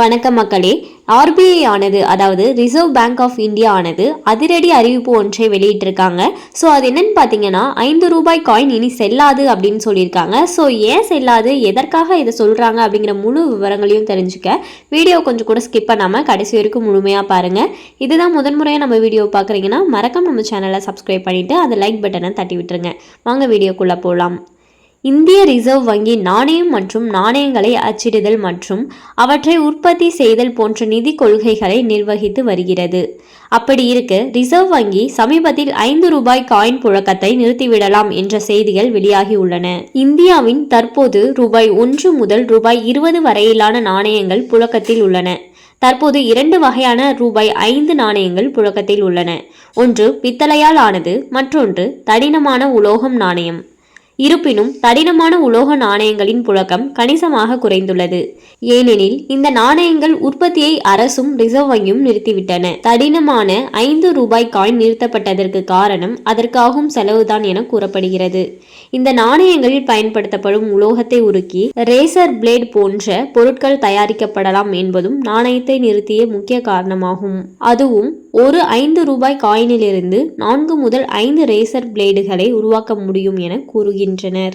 வணக்கம் மக்களே. ஆர்பிஐ ஆனது அதாவது ரிசர்வ் பேங்க் ஆஃப் இந்தியா ஆனது அதிரடி அறிவிப்பு ஒன்றை வெளியிட்டிருக்காங்க. ஸோ அது என்னன்னு பார்த்தீங்கன்னா ஐந்து ரூபாய் காயின் இனி செல்லாது அப்படின்னு சொல்லியிருக்காங்க. ஸோ ஏன் செல்லாது? எதற்காக இதை சொல்கிறாங்க அப்படிங்கிற முழு விவரங்களையும் தெரிஞ்சுக்க வீடியோ கொஞ்சம் கூட ஸ்கிப் பண்ணாமல் கடைசி வரைக்கும் முழுமையாக பாருங்கள் இதுதான் முதன்முறையாக நம்ம வீடியோ பார்க்குறீங்கன்னா மறக்காம நம்ம சேனலை சப்ஸ்கிரைப் பண்ணிவிட்டு அந்த லைக் பட்டனை தட்டி விட்டுருங்க வாங்க வீடியோக்குள்ளே போகலாம் இந்திய ரிசர்வ் வங்கி நாணயம் மற்றும் நாணயங்களை அச்சிடுதல் மற்றும் அவற்றை உற்பத்தி செய்தல் போன்ற நிதி கொள்கைகளை நிர்வகித்து வருகிறது. அப்படி இருக்க ரிசர்வ் வங்கி சமீபத்தில் ஐந்து ரூபாய் காயின் புழக்கத்தை நிறுத்திவிடலாம் என்ற செய்திகள் வெளியாகியுள்ளன இந்தியாவின் தற்போது ரூபாய் ஒன்று முதல் ரூபாய் இருபது வரையிலான நாணயங்கள் புழக்கத்தில் உள்ளன. தற்போது இரண்டு வகையான ரூபாய் ஐந்து நாணயங்கள் புழக்கத்தில் உள்ளன. ஒன்று பித்தளையால் ஆனது மற்றொன்று தடினமான உலோகம் நாணயம். இருப்பினும் தடினமான உலோக நாணயங்களின் புழக்கம் கணிசமாக குறைந்துள்ளது. ஏனெனில் இந்த நாணயங்கள் உற்பத்தியை அரசும் ரிசர்வ் வங்கியும் நிறுத்திவிட்டன. தடினமான ஐந்து ரூபாய் காயின் நிறுத்தப்பட்டதற்கு காரணம் அதற்காகும் செலவுதான் என கூறப்படுகிறது. இந்த நாணயங்களில் பயன்படுத்தப்படும் உலோகத்தை உருக்கி ரேசர் பிளேட் போன்ற பொருட்கள் தயாரிக்கப்படலாம் என்பதும் நாணயத்தை நிறுத்திய முக்கிய காரணமாகும். அதுவும் ஒரு ஐந்து ரூபாய் காயினிலிருந்து நான்கு முதல் ஐந்து ரேசர் பிளேடுகளை உருவாக்க முடியும் என கூறுகின்றனர்.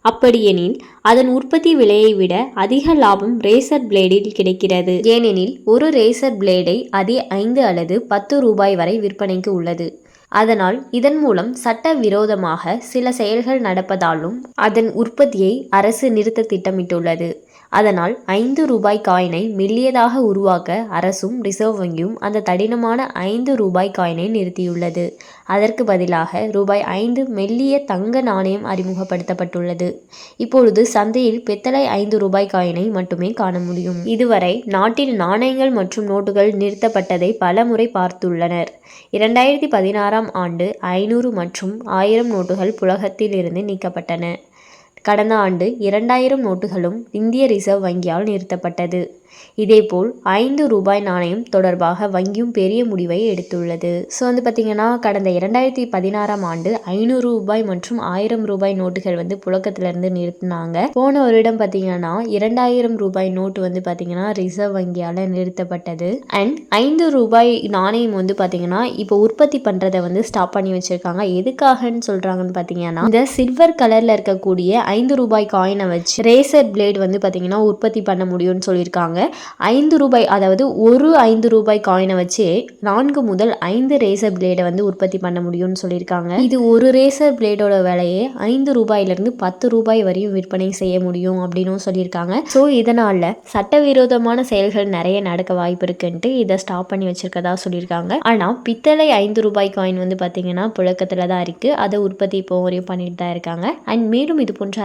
அப்படியெனில் அதன் உற்பத்தி விலையை விட அதிக லாபம் ரேசர் பிளேடில் கிடைக்கிறது. ஏனெனில் ஒரு ரேசர் பிளேடை அதே ஐந்து அல்லது பத்து ரூபாய் வரை விற்பனைக்கு உள்ளது. அதனால் இதன் மூலம் சட்ட விரோதமாக சில செயல்கள் நடப்பதாலும் அதன் உற்பத்தியை அரசு நிறுத்த திட்டமிட்டுள்ளது. அதனால் ஐந்து ரூபாய் காயினை மெல்லியதாக உருவாக்க அரசும் ரிசர்வ் வங்கியும் அந்த தடினமான ஐந்து ரூபாய் காயினை நிறுத்தியுள்ளது. அதற்கு பதிலாக ரூபாய் ஐந்து மெல்லிய தங்க நாணயம் அறிமுகப்படுத்தப்பட்டுள்ளது. இப்பொழுது சந்தையில் பித்தளை ஐந்து ரூபாய் காயினை மட்டுமே காண முடியும். இதுவரை நாட்டில் நாணயங்கள் மற்றும் நோட்டுகள் நிறுத்தப்பட்டதை பல முறை பார்த்துள்ளனர். இரண்டாயிரத்தி பதினாறாம் ஆண்டு ஐநூறு மற்றும் ஆயிரம் நோட்டுகள் புழக்கத்தில் இருந்து நீக்கப்பட்டன. கடந்த ஆண்டு இரண்டாயிரம் நோட்டுகளும் இந்திய ரிசர்வ் வங்கியால் நிறுத்தப்பட்டது. இதேபோல் ஐந்து ரூபாய் நாணயம் தொடர்பாக வங்கியும் பெரிய முடிவை எடுத்துள்ளது. ஸோ வந்து பார்த்திங்கன்னா கடந்த இரண்டாயிரத்தி பதினாறாம் ஆண்டு ஐநூறு ரூபாய் மற்றும் ஆயிரம் ரூபாய் நோட்டுகள் வந்து புழக்கத்திலிருந்து நிறுத்தினாங்க. போன வருடம் பார்த்திங்கன்னா இரண்டாயிரம் ரூபாய் நோட்டு வந்து பார்த்திங்கன்னா ரிசர்வ் வங்கியால் நிறுத்தப்பட்டது. அண்ட் ஐந்து ரூபாய் நாணயம் வந்து பார்த்திங்கன்னா இப்போ உற்பத்தி பண்ணுறதை வந்து ஸ்டாப் பண்ணி வச்சுருக்காங்க. எதுக்காகன்னு சொல்கிறாங்கன்னு பார்த்தீங்கன்னா இந்த சில்வர் கலரில் இருக்கக்கூடிய ஐந்து ரூபாய் காயினை வச்சு ரேசர் பிளேட் வந்து பார்த்திங்கன்னா உற்பத்தி பண்ண முடியும்னு சொல்லியிருக்காங்க. ஐந்து ரூபாய் அதாவது ஒரு ஐந்து ரூபாய் காயினை வச்சு நான்கு முதல் ஐந்து ரேசர் பிளேடை வந்து உற்பத்தி பண்ண முடியும்னு சொல்லியிருக்காங்க. இது ஒரு ரேசர் பிளேடோட விலையே ஐந்து ரூபாயிலிருந்து பத்து ரூபாய் வரையும் விற்பனை செய்ய முடியும் அப்படின்னும் சொல்லியிருக்காங்க. ஸோ இதனால் சட்டவிரோதமான செயல்கள் நிறைய நடக்க வாய்ப்பு இருக்குன்ட்டு இதை ஸ்டாப் பண்ணி வச்சிருக்கதா சொல்லியிருக்காங்க. ஆனால் பித்தளை ஐந்து ரூபாய் காயின் வந்து பார்த்தீங்கன்னா புழக்கத்தில் தான் இருக்குது அதை உற்பத்தி இப்போ வரையும் பண்ணிட்டு தான் இருக்காங்க. அண்ட் மேலும் இது போன்ற